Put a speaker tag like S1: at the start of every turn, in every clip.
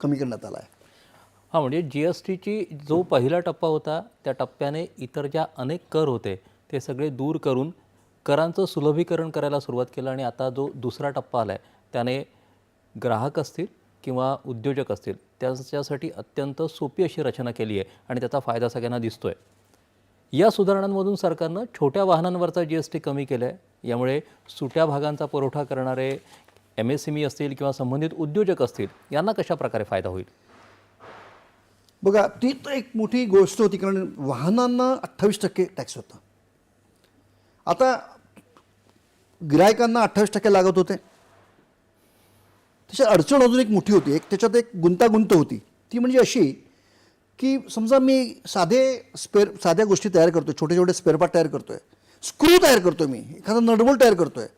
S1: कमी करण्यात आला आहे.
S2: हां म्हणजे जी एस टीची जो पहिला टप्पा होता त्या टप्प्याने इतर ज्या अनेक कर होते ते सगळे दूर करून करांचं सुलभीकरण करायला सुरुवात केलं आणि आता जो दुसरा टप्पा आला आहे त्याने ग्राहक असतील किंवा उद्योजक असतील त्याच्यासाठी अत्यंत सोपी अशी रचना केली आहे आणि त्याचा फायदा सगळ्यांना दिसतो आहे या सुधारणांमधून सरकारनं छोट्या वाहनांवरचा जी एस टी कमी केलं आहे यामुळे सुट्या भागांचा पुरवठा करणारे एम एस एम ई असतील किंवा संबंधित उद्योजक असतील यांना कशा प्रकारे फायदा होईल?
S1: बघा ती तर एक मोठी गोष्ट होती कारण वाहनांना अठ्ठावीस टक्के टॅक्स होता. आता गिरायकांना अठ्ठावीस टक्के लागत होते. त्याच्यात अडचण अजून एक मोठी होती. एक त्याच्यात एक गुंतागुंत होती. ती म्हणजे अशी की समजा मी साधे स्पेअर साध्या गोष्टी तयार करतो छोटे छोटे स्पेअर पार्ट तयार करतो आहे स्क्रू तयार करतो मी. एखादा नटबोल्ट तयार करतो आहे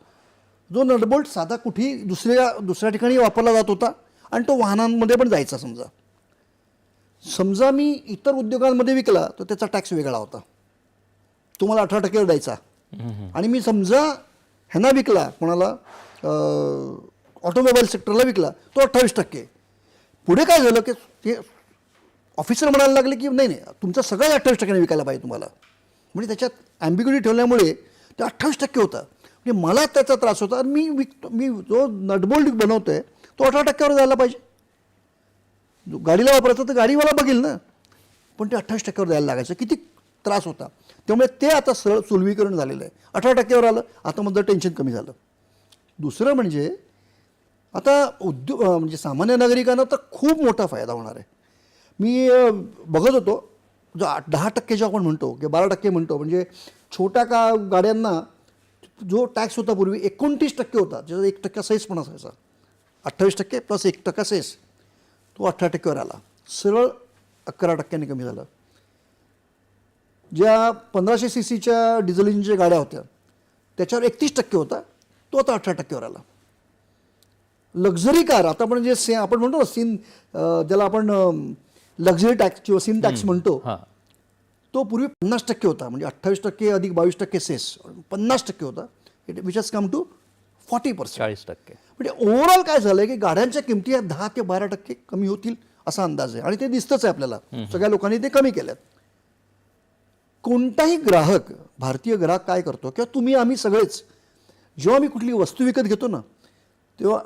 S1: जो नटबोल्ट साधा कुठेही दुसऱ्या दुसऱ्या ठिकाणी वापरला जात होता आणि तो वाहनांमध्ये पण जायचा समजा. समजा मी इतर उद्योगांमध्ये विकला तर त्याचा टॅक्स वेगळा होता. तुम्हाला अठरा टक्केवर द्यायचा. आणि मी समजा ह्यांना विकला कोणाला ऑटोमोबाईल सेक्टरला विकला तो अठ्ठावीस टक्के. पुढे काय झालं की ते ऑफिसर म्हणायला लागले की नाही नाही तुमचं सगळं अठ्ठावीस टक्क्याने विकायला पाहिजे तुम्हाला. म्हणजे त्याच्यात ॲम्बिग्युटी ठेवल्यामुळे ते अठ्ठावीस टक्के होता. म्हणजे मला त्याचा त्रास होता. आणि मी विकतो मी जो नटबोल्ड बनवतो आहे तो अठरा टक्क्यावर जायला पाहिजे. जो गाडीला वापरायचं तर गाडीवाला बघेल ना. पण ते अठ्ठावीस टक्क्यावर द्यायला लागायचं. किती त्रास होता. त्यामुळे ते आता सरळ सुलभीकरण झालेलं आहे. अठरा टक्क्यावर आलं आता मधलं टेन्शन कमी झालं. दुसरं म्हणजे आता उद्योग म्हणजे सामान्य नागरिकांना तर खूप मोठा फायदा होणार आहे. मी बघत होतो. जो आठ दहा टक्के जो आपण म्हणतो किंवा बारा टक्के म्हणतो म्हणजे छोट्या का गाड्यांना जो टॅक्स होता पूर्वी एकोणतीस टक्के होता. ज्याचा एक टक्का सेस पण असायचा. अठ्ठावीस टक्के प्लस एक टक्का सेस तो अठरा टक्क्यावर आला. सरळ अकरा टक्क्यांनी कमी झाला. ज्या पंधराशे सी सीच्या डिझेल इंजिनच्या गाड्या होत्या त्याच्यावर एकतीस टक्के होता. तो आता अठरा टक्क्यावर आला. लक्झरी कार आता आपण जे से आपण म्हणतो ना सीन ज्याला आपण लक्झरी टॅक्स किंवा सीन टॅक्स म्हणतो
S2: हां.
S1: तो पूर्वी पन्नास टक्के होता म्हणजे अठ्ठावीस टक्के अधिक बावीस टक्के सेस पन्नास टक्के होता. It which has come to forty percent
S2: चाळीस टक्के.
S1: म्हणजे ओव्हरऑल काय झालंय की गाड्यांच्या किमती या दहा ते बारा टक्के कमी होतील असा अंदाज आहे. आणि ते दिसतंच आहे आपल्याला. सगळ्या लोकांनी ते कमी केल्यात. कोणताही ग्राहक भारतीय ग्राहक काय करतो किंवा तुम्ही आम्ही सगळेच जेव्हा मी कुठली वस्तू विकत घेतो ना तेव्हा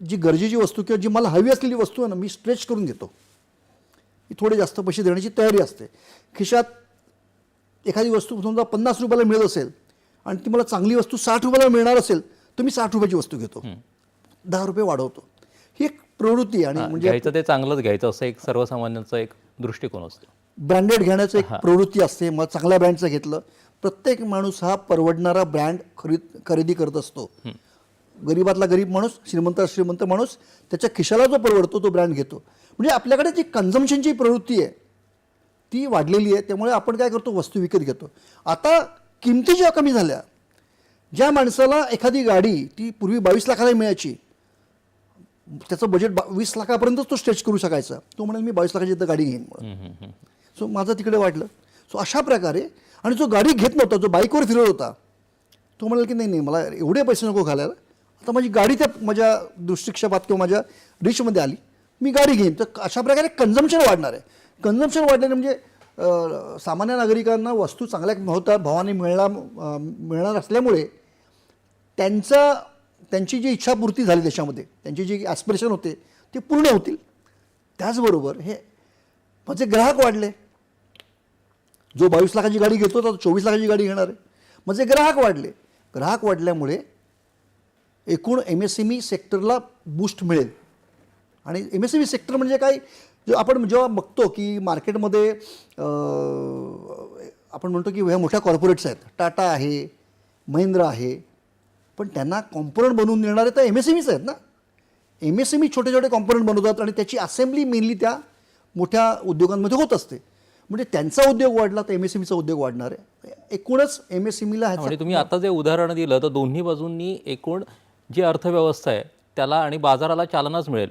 S1: जी गरजेची वस्तू किंवा जी मला हवी असलेली वस्तू आहे ना मी स्ट्रेच करून घेतो. थोडे जास्त पैसे देण्याची तयारी असते. खिशात एखादी वस्तू समजा पन्नास रुपयाला मिळत असेल आणि ती मला चांगली वस्तू साठ रुपयाला मिळणार असेल तर मी साठ रुपयाची वस्तू घेतो. दहा रुपये वाढवतो. ही एक प्रवृत्ती आहे आणि म्हणजे
S2: घ्यायचं ते चांगलंच घ्यायचं असं एक सर्वसामान्यांचा एक दृष्टिकोन असतो.
S1: ब्रँडेड घेण्याचं एक प्रवृत्ती असते. मग चांगल्या ब्रँडचं घेतलं प्रत्येक माणूस हा परवडणारा ब्रँड खरीद खरेदी करत असतो. गरीबातला गरीब माणूस श्रीमंत श्रीमंत माणूस त्याच्या खिशाला जो परवडतो तो ब्रँड घेतो. म्हणजे आपल्याकडे जी कन्झम्पशनची प्रवृत्ती आहे ती वाढलेली आहे त्यामुळे आपण काय करतो वस्तू विकत घेतो. आता किमती जेव्हा कमी झाल्या ज्या माणसाला एखादी गाडी ती पूर्वी बावीस लाखाला मिळायची त्याचं बजेट बा वीस लाखापर्यंतच तो स्ट्रेच करू शकायचा. तो म्हणाल मी बावीस लाखाची गाडी घेईन म्हणून. सो माझं तिकडे वाटलं सो अशा प्रकारे आणि जो गाडी घेत नव्हता जो बाईकवर फिरत होता तो म्हणाल की नाही नाही मला एवढे पैसे नको घालायला. आता माझी गाडी त्या माझ्या दृष्टिक्षेपात किंवा माझ्या रिचमध्ये आली. मी गाडी घेईन. तर अशा प्रकारे कन्झम्पशन वाढणार आहे. कन्झम्पशन वाढल्याने म्हणजे सामान्य नागरिकांना वस्तू चांगल्या भावता भावाने मिळणार मिळणार असल्यामुळे त्यांचा त्यांची जी इच्छापूर्ती झाली देशामध्ये त्यांची जी ॲस्पिरेशन होते ते पूर्ण होतील. त्याचबरोबर हे माझे ग्राहक वाढले. जो बावीस लाखाची गाडी घेतो तो चोवीस लाखाची गाडी घेणार आहे. माझे ग्राहक वाढले. ग्राहक वाढल्यामुळे एकूण एम एस एम ई सेक्टरला बूस्ट मिळेल. आणि M S M E sector म्हणजे काय? जो आपण जेव्हा बघतो की मार्केटमध्ये आपण म्हणतो की ह्या मोठ्या कॉर्पोरेट्स आहेत. टाटा आहे महिंद्रा आहे. पण त्यांना कॉम्पोनंट बनवून देणारे तर एम एस एम ईच आहेत ना. एम एस एम ई छोटे छोटे कॉम्पोनंट बनवतात आणि त्याची असेंब्ली मेनली त्या मोठ्या उद्योगांमध्ये होत असते. म्हणजे त्यांचा उद्योग वाढला तर एम एस एम ईचा उद्योग वाढणार आहे. एकूणच एम एस एम ईला
S2: म्हणजे तुम्ही आता जे उदाहरण दिलं तर दोन्ही बाजूंनी एकूण जी अर्थव्यवस्था आहे त्याला आणि बाजाराला चालनाच मिळेल.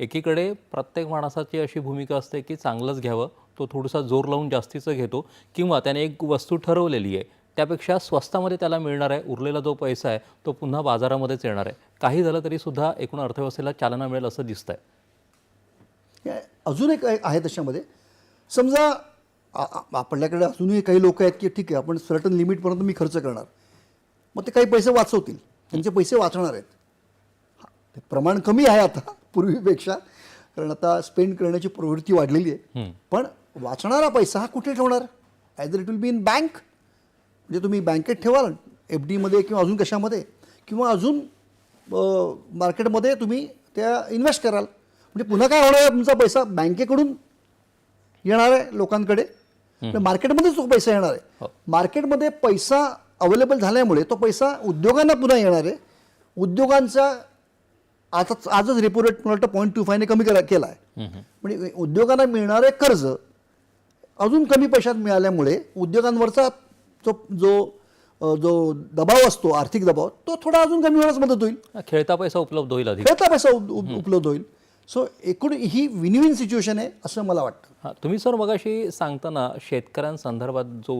S2: एकीकडे प्रत्येक माणसाची अशी भूमिका असते की चांगलंच घ्यावं तो थोडासा जोर लावून जास्तीचं घेतो किंवा त्याने एक वस्तू ठरवलेली आहे त्यापेक्षा स्वस्तामध्ये त्याला मिळणार आहे उरलेला जो पैसा आहे तो पुन्हा बाजारामध्येच येणार आहे. काही झालं तरीसुद्धा एकूण अर्थव्यवस्थेला चालना मिळेल असं दिसतं
S1: आहे अजून एक आहे त्याच्यामध्ये समजा आपल्याकडे अजूनही काही लोक आहेत की ठीक आहे आपण सर्टन लिमिटपर्यंत मी खर्च करणार. मग ते काही पैसे वाचवतील. त्यांचे पैसे वाचणार आहेत. हा, ते प्रमाण कमी आहे आता पूर्वीपेक्षा कारण आता स्पेंड करण्याची प्रवृत्ती वाढलेली आहे. पण वाचणारा पैसा हा कुठे ठेवणार? Either it will be in bank म्हणजे तुम्ही बँकेत ठेवाल एफ डीमध्ये किंवा अजून कशामध्ये? किंवा अजून मार्केटमध्ये तुम्ही त्या इन्व्हेस्ट कराल. म्हणजे पुन्हा काय होणार आहे तुमचा पैसा? बँकेकडून येणार आहे लोकांकडे. मार्केटमध्येच तो पैसा येणार आहे. मार्केटमध्ये पैसा अवेलेबल झाल्यामुळे तो पैसा उद्योगांना पुन्हा येणार आहे. उद्योगांचा आता आजच रेपो रेट मला वाटतं पॉईंट टू फायने कमी करा केला आहे म्हणजे उद्योगांना मिळणारे कर्ज अजून कमी पैशात मिळाल्यामुळे उद्योगांवरचा जो जो जो दबाव असतो आर्थिक दबाव तो थोडा अजून कमी होण्यास मदत होईल.
S2: खेळता पैसा उपलब्ध होईल
S1: खेळता पैसा उप- उप- उपलब्ध होईल. सो एकूण ही विन विन सिच्युएशन आहे असं मला वाटतं.
S2: हां तुम्ही सर मगाशी सांगताना शेतकऱ्यांसंदर्भात जो